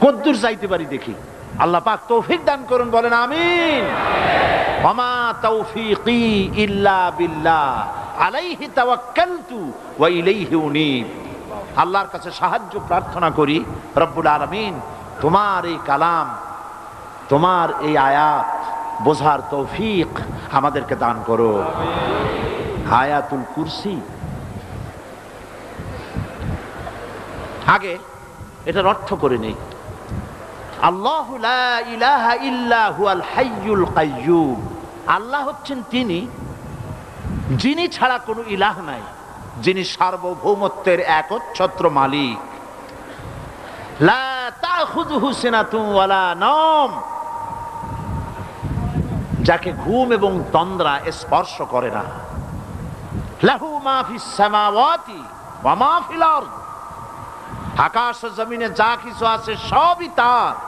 কদ্দুর যাইতে পারি দেখি? আল্লাহ পাক তৌফিক দান করুন, বলেন আমিন। ওমা তৌফিকি ইল্লা বিল্লাহ। আলাইহি তাওয়াক্কালতু ওয়া ইলাইহি উনীব। আল্লাহর কাছে সাহায্য প্রার্থনা করি, রব্বুল আলামিন, তোমার এই কালাম, তোমার এই আয়াত বোঝার তৌফিক আমাদেরকে দান করো। আয়াতুল কুরসি। আগে এটার অর্থ করে নেই। আল্লাহ হচ্ছেন তিনি, যিনি ছাড়া কোনো ইলাহ নাই, যিনি সার্বভৌমত্বের একচ্ছত্র মালিক। যাকে ঘুম এবং তন্দ্রা স্পর্শ করে না। লাহু মা ফিস সামাওয়াতি ওয়া মা আকাশ জমিনে যা কিছু আছে সবই তার।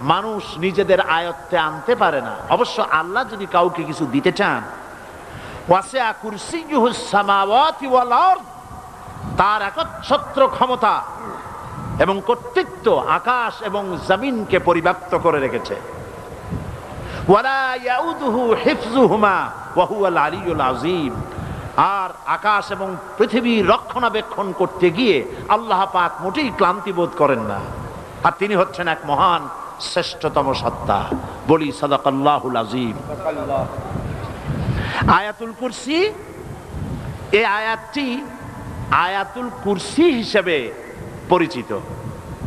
মানুষ নিজেদের আয়ত্তে আনতে পারে না। অবশ্য আল্লাহ যদি কাউকে কিছু দিতে চান তার একচ্ছত্র ক্ষমতা এবং কর্তৃত্ব আকাশ এবং জমিনকে পরিব্যাপ্ত করে রেখেছে। আর আকাশ এবং পৃথিবীর রক্ষণাবেক্ষণ করতে গিয়ে আল্লাহ পাক মোটেই ক্লান্তি বোধ করেন না। আর তিনি হচ্ছেন এক মহান শ্রেষ্ঠতম সত্তা। বলি, সাদাকাল্লাহুল আজিম আয়াতুল কুরসি এই আয়াতটি আয়াতুল কুরসি হিসেবে পরিচিত।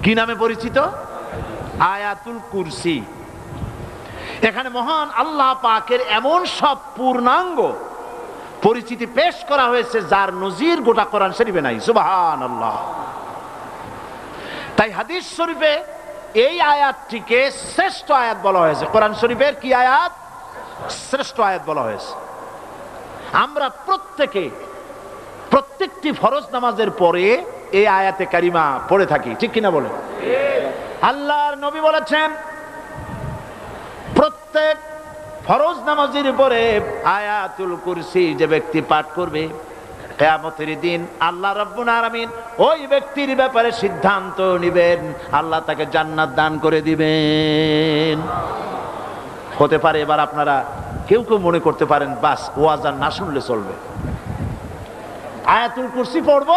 কি নামে পরিচিত? আয়াতুল কুরসি। এখানে মহান আল্লাহ পাকের এমন সব পূর্ণাঙ্গ পরিচিতি পেশ করা হয়েছে, যার নজির গোটা কোরআন শরীফে নাই। সুবাহান আল্লাহ তাই হাদিস শরীফে এই আয়াতটিকে শ্রেষ্ঠ আয়াত বলা হয়েছে। কোরআন শরীফের কি আয়াত? শ্রেষ্ঠ আয়াত বলা হয়েছে। আমরা প্রত্যেকে প্রত্যেকটি ফরজ নামাজের পরে এই আয়াতে কারিমা পড়ে থাকি। ঠিক কিনা বলে আল্লাহর নবী বলেছেন, প্রত্যেক ফরজ নামাজের উপরে আয়াতুল কুরসি যে ব্যক্তি পাঠ করবে কেয়ামতের দিন আল্লাহ রব্বুল আলামিন ওই ব্যক্তির ব্যাপারে সিদ্ধান্ত নেবেন। আল্লাহ তাকে জান্নাত দান করে দিবেন। হতে পারে এবার আপনারা কেউ কেউ মনে করতে পারেন, বাস, ওয়াজ না শুনলে চলবে। আয়াতুল কুরসি পড়ব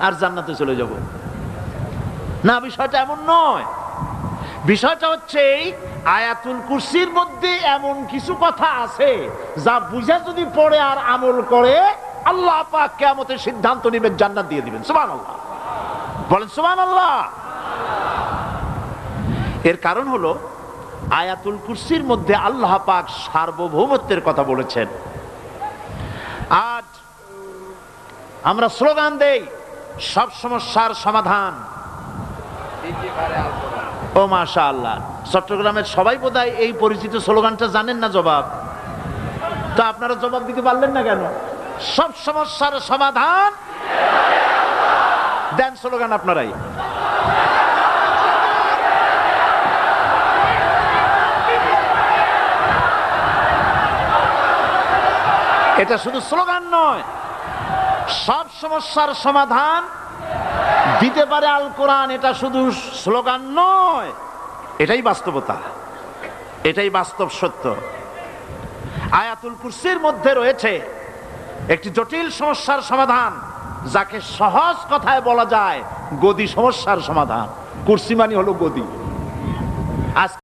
আর জান্নাতে চলে যাব। না, বিষয়টা এমন নয়। বিষয়টা হচ্ছে এই, আয়াতুল কুরসির মধ্যে এমন কিছু কথা আছে যা বুঝে যদি পড়ে আর আমল করে আল্লাহ পাক কেয়ামতের সিদ্ধান্ত নেবেন জান্নাত দিয়ে দিবেন। সুবান আল্লাহ বলেন সুবান আল্লাহ এর কারণ হলো, আয়াতুল কুরসির মধ্যে আল্লাহ পাক সার্বভৌমত্বের কথা বলেছেন। আজ আমরা স্লোগান দেই, সব সমস্যার সমাধান। ও মাশা আল্লাহ চট্টগ্রামের সবাই বোধহয় এই পরিচিত স্লোগানটা জানেন না জবাব? তো আপনারা জবাব দিতে পারলেন না কেন? সব সমস্যার সমাধান। দেন স্লোগান আপনারাই। এটা শুধু স্লোগান নয়। সব সমস্যার সমাধান। দিতে পারে আল কোরআন, এটা শুধু স্লোগান নয়। এটাই বাস্তবতা। এটাই বাস্তব সত্য। আয়াতুল কুরসির মধ্যে রয়েছে একটি জটিল সমস্যার সমাধান, যাকে সহজ কথায় বলা যায় গদি সমস্যার সমাধান। কুর্সিমানি মানে হলো গদি। আজ